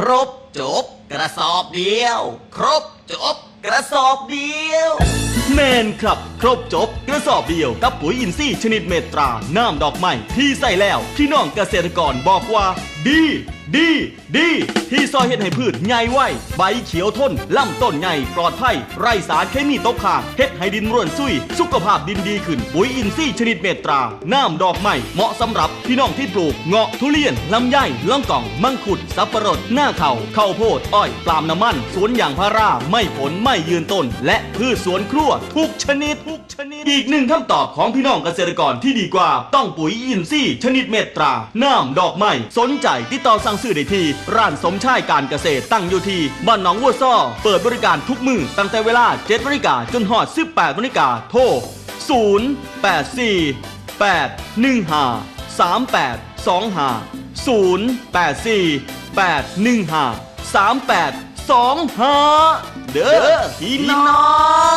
ครบจบกระสอบเดียว ครบจบกระสอบเดียวแมนครับ ครบจบ กระสอบเดียว กับปุ๋ยอินทรีย์ชนิดเมตรา น้ำดอกไม้ที่ใส่แล้ว พี่น้องเกษตรกรบอกว่า ดี ดี ดี ที่ซอยเห็ดให้พืชใหญ่ไวใบเขียวทนลำต้นใหญ่ปลอดภัยไร้สารเคมีตกค้างเฮ็ดให้ดินร่วนซุย สุขภาพดินดีขึ้น ปุ๋ยอินทรีย์ชนิดเมตรา น้ำดอกไม้เหมาะสำหรับพี่น้องที่ปลูกเงาะทุเรียนลำไยล่องกล่อง มังคุด สับปะรด หน้าเขา่าข้าวโพด อ้อยปลามน้ำมัน สวนยางพารา ไม่ผลไม่ยืนต้น และพืชสวนครัวทุกชนิดทุกชนิด อีกหนึ่งคำตอบของพี่น้องเกษตรกรที่ดีกว่า ต้องปุ๋ยอินทรีย์ชนิดเมตรา น้ำดอกไม้สนใจติดต่อสั่งซื้อได้ที่ ร้านสมชายการเกษตรตั้งอยู่ที่บ้านหนองวัวซ้อเปิดบริการทุกมือตั้งแต่เวลา7นาฬิกาจนหอด 18นาฬิกาโทร 0 8 4 8 1 5 3 8 2 5 0 8 4 8 1 5 3 8 2 5 เด้อพี่น้อง